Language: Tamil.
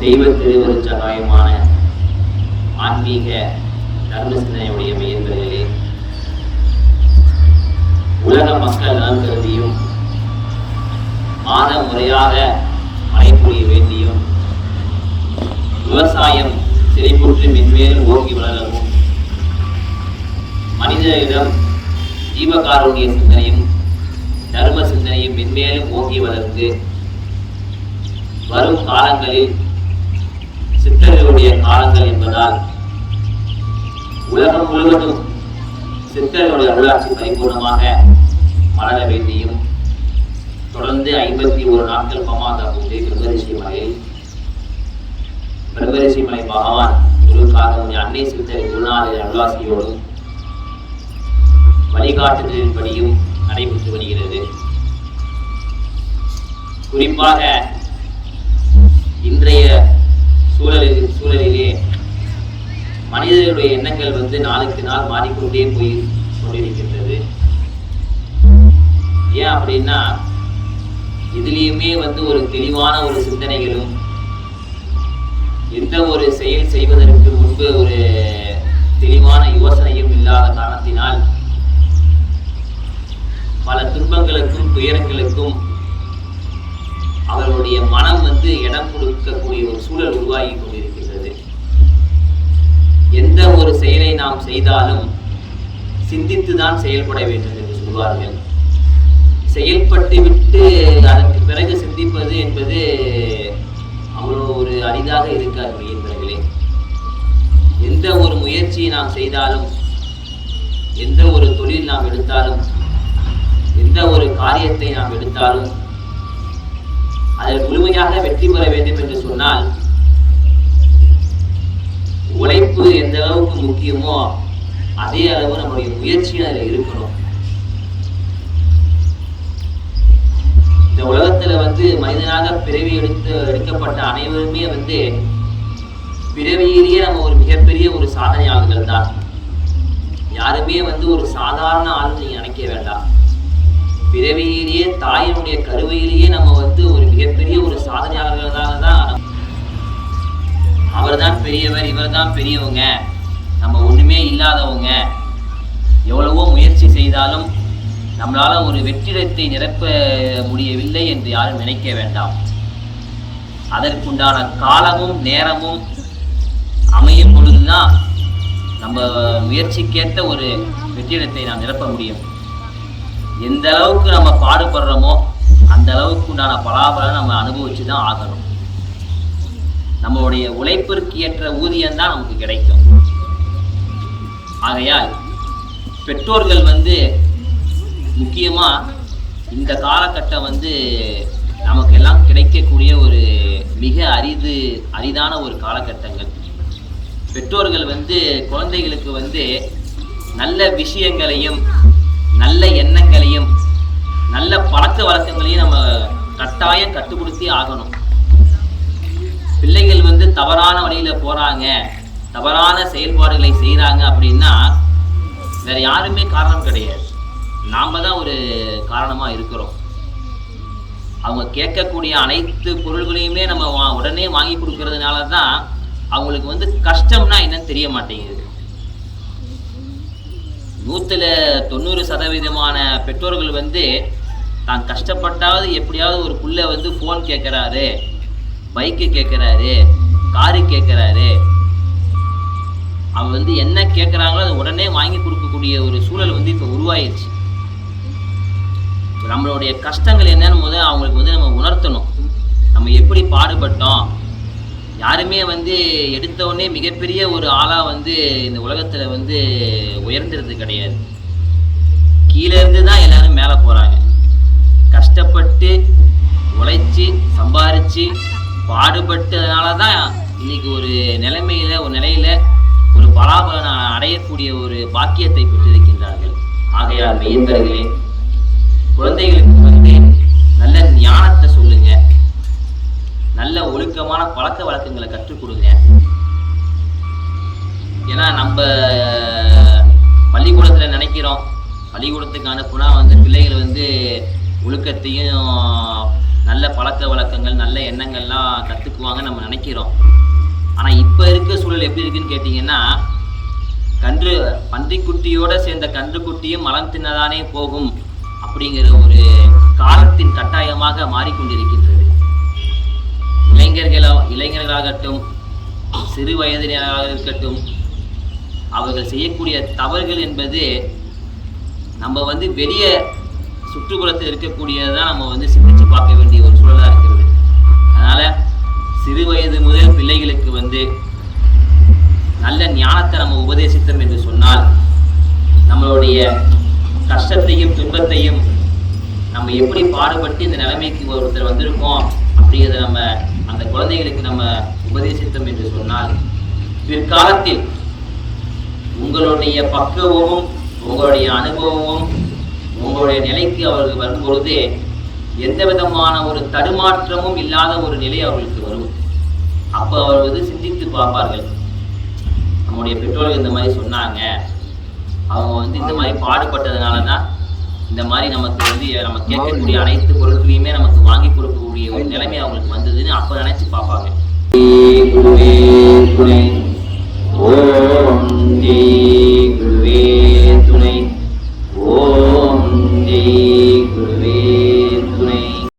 தெய்வ திருவருச்சகாயமான ஆன்மீக தர்ம சிந்தனையுடைய மையங்களிலே உலக மக்கள் நலன் கருதியும் மாத முறையாக மழை பொழிய வேண்டியும் விவசாயம் செழிப்புற்று மென்மேலும் ஓங்கி வளரவும் மனிதரிடம் ஜீவகாருண்ய சிந்தனையும் தர்ம சிந்தனையும் மென்மேலும் ஓங்கி வளர்ந்து வரும் காலங்களில் சித்தர்களுடைய காலங்கள் என்பதால் உலகம் முழுவதும் சித்தர்களுடைய உள்ளாட்சி பரிபூர்ணமாக மலர வேண்டியும் தொடர்ந்து ஐம்பத்தி ஒரு நாட்கள் பமாதா பூஜை பிரம்மரிஷி மலையில் பிரம்மரிஷி மலை பகவான் குருக்காக அன்னை சித்தரை குருநாதர் அருளாசியோடும் வழிகாட்டுதலின்படியும் நடைபெற்று வருகிறது. குறிப்பாக மனிதர்களுடைய எண்ணங்கள் வந்து நாளுக்கு நாள் மாறிக்கொண்டே போய் கொண்டிருக்கின்றது. ஏன் அப்படின்னா இதுலேயுமே வந்து ஒரு தெளிவான ஒரு சிந்தனைகளும் எந்த ஒரு செயல் செய்வதற்கு முன்பு ஒரு தெளிவான யோசனையும் இல்லாத காரணத்தினால் பல துன்பங்களுக்கும் துயரங்களுக்கும் அவர்களுடைய மனம் வந்து இடம் கொடுக்கக்கூடிய ஒரு சூழல் உருவாகி கொண்டிருக்கிறது. எந்த ஒரு செயலை நாம் செய்தாலும் சிந்தித்து தான் செயல்பட வேண்டும் என்று சொல்வார்கள். செயல்பட்டு விட்டு அதற்கு பிறகு சிந்திப்பது என்பது அவ்வளோ ஒரு அரிதாக இருக்காது என்பர்களே எந்த ஒரு முயற்சியை நாம் செய்தாலும் எந்த ஒரு தொழில் நாம் எடுத்தாலும் எந்த ஒரு காரியத்தை நாம் எடுத்தாலும் அதில் முழுமையாக வெற்றி பெற வேண்டும் என்று சொன்னால் உழைப்பு எந்த அளவுக்கு முக்கியமோ அதே அளவு நம்முடைய முயற்சியும் அதில் இருக்கணும். இந்த உலகத்துல வந்து மனிதனாக பிறவி எடுத்து எடுக்கப்பட்ட அனைவருமே வந்து பிறவியிலேயே நம்ம ஒரு மிகப்பெரிய ஒரு சாதனையாளர்கள் தான். யாருமே வந்து ஒரு சாதாரண ஆள் நீங்க நினைக்க வேண்டாம். பிறவியிலேயே தாயினுடைய கருவையிலேயே நம்ம வந்து ஒரு மிகப்பெரிய ஒரு சாதனையாளர்களாக தான் அவர் தான் பெரியவர் இவர் தான் பெரியவங்க. நம்ம ஒன்றுமே இல்லாதவங்க. எவ்வளவோ முயற்சி செய்தாலும் நம்மளால் ஒரு வெற்றிடத்தை நிரப்ப முடியவில்லை என்று யாரும் நினைக்க வேண்டாம். அதற்குண்டான காலமும் நேரமும் அமையும் பொழுதுதான் நம்ம முயற்சிக்கேற்ற ஒரு வெற்றிடத்தை நாம் நிரப்ப முடியும். எந்த அளவுக்கு நம்ம பாடுபடுறோமோ அந்த அளவுக்கு உண்டான பலாபலம் நம்ம அனுபவிச்சு தான் ஆகணும். நம்மளுடைய உழைப்பிற்கு ஏற்ற ஊதியம் தான் நமக்கு கிடைக்கும். ஆகையால் பெற்றோர்கள் வந்து முக்கியமா இந்த காலகட்டம் வந்து நமக்கு எல்லாம் கிடைக்கக்கூடிய ஒரு மிக அரிது அரிதான ஒரு காலகட்டங்கள். பெற்றோர்கள் வந்து குழந்தைகளுக்கு வந்து நல்ல விஷயங்களையும் நல்ல எண்ணங்களையும் நல்ல பழக்க வழக்கங்களையும் நம்ம கட்டாயம் கட்டுப்படுத்தி ஆகணும். பிள்ளைகள் வந்து தவறான வழியில போறாங்க தவறான செயல்பாடுகளை செய்கிறாங்க அப்படின்னா வேற யாருமே காரணம் கிடையாது. நாம தான் ஒரு காரணமாக இருக்கிறோம். அவங்க கேட்கக்கூடிய அனைத்து பொருள்களையுமே நம்ம வா- உடனே வாங்கி கொடுக்கறதுனால தான் அவங்களுக்கு வந்து கஷ்டம்னா என்னன்னு தெரிய மாட்டேங்குது. நூற்றுல தொண்ணூறு சதவீதமான பெற்றோர்கள் வந்து தான் கஷ்டப்பட்டாவது எப்படியாவது ஒரு புள்ள வந்து ஃபோன் கேட்குறாரு. பைக்கு கேட்குறாரு காரு கேட்குறாரு அவங்க வந்து என்ன கேட்குறாங்களோ அதை உடனே வாங்கி கொடுக்கக்கூடிய ஒரு சூழல் வந்து இப்போ உருவாயிருச்சு. நம்மளுடைய கஷ்டங்கள் என்னன்னு முதல் அவங்களுக்கு வந்து நம்ம உணர்த்தணும். நம்ம எப்படி பாடுபட்டோம்? யாருமே வந்து எடுத்த உடனே மிகப்பெரிய ஒரு ஆளாக வந்து இந்த உலகத்தில் வந்து உயர்ந்துறது கிடையாது. கீழேருந்து தான் எல்லாரும் மேலே போகிறாங்க கஷ்டப்பட்டு உழைச்சி சம்பாரிச்சு பாடுபட்டதுனால தான் இன்னைக்கு ஒரு நிலைமையில ஒரு நிலையில ஒரு பலாபலன் அடையக்கூடிய ஒரு பாக்கியத்தை பெற்றிருக்கின்றார்கள். ஆகையால் மெய்யன்பர்களே குழந்தைகளுக்கு வந்து நல்ல ஞானத்தை சொல்லுங்க. நல்ல ஒழுக்கமான பழக்க வழக்கங்களை கற்றுக் கொடுங்க. ஏன்னா நம்ம பள்ளிக்கூடத்துல நினைக்கிறோம் பள்ளிக்கூடத்துக்கு அனுப்புனா வந்து பிள்ளைகள் வந்து ஒழுக்கத்தையும் நல்ல பழக்க வழக்கங்கள் நல்ல எண்ணங்கள்லாம் கற்றுக்குவாங்க நம்ம நினைக்கிறோம். ஆனால் இப்போ இருக்க சூழல் எப்படி இருக்குன்னு கேட்டிங்கன்னா கன்று பன்றிக்குட்டியோடு சேர்ந்த கன்றுக்குட்டியும் மலம் தின்னதானே போகும் அப்படிங்கிற ஒரு காலத்தின் கட்டாயமாக மாறிக்கொண்டிருக்கின்றது. இளைஞர்களா இளைஞர்களாகட்டும் சிறு வயதினராக இருக்கட்டும் அவர்கள் செய்யக்கூடிய தவறுகள் என்பது நம்ம வந்து வெளியே சுற்றுப்புறத்தில் இருக்கக்கூடியதான் நம்ம வந்து சிந்திச்சு பார்க்க வேண்டிய ஒரு சூழலாக இருக்கிறது. அதனால் சிறு வயது முதல் பிள்ளைகளுக்கு வந்து நல்ல ஞானத்தை நம்ம உபதேசித்தோம் என்று சொன்னால் நம்மளுடைய கஷ்டத்தையும் துன்பத்தையும் நம்ம எப்படி பாடுபட்டு இந்த நிலைமைக்கு ஒருத்தர் வந்திருக்கோம் அப்படிங்கிறத நம்ம அந்த குழந்தைகளுக்கு நம்ம உபதேசித்தோம் என்று சொன்னால் பிற்காலத்தில் உங்களுடைய பக்குவமும் உங்களுடைய அனுபவமும் உங்களுடைய நிலைக்கு அவர்கள் வரும்பொழுது எந்த விதமான ஒரு தடுமாற்றமும் இல்லாத ஒரு நிலை அவர்களுக்கு வரும். அப்போ அவர் வந்து சிந்தித்து பார்ப்பார்கள். நம்முடைய பெற்றோர்கள் இந்த மாதிரி சொன்னாங்க. அவங்க வந்து இந்த மாதிரி பாடுபட்டதுனால தான் இந்த மாதிரி நமக்கு வந்து நம்ம கேட்கக்கூடிய அனைத்து பொருட்களையுமே நமக்கு வாங்கி கொடுக்கக்கூடிய ஒரு நிலைமை அவங்களுக்கு வந்ததுன்னு அப்போ நினைச்சு பார்ப்பாங்க.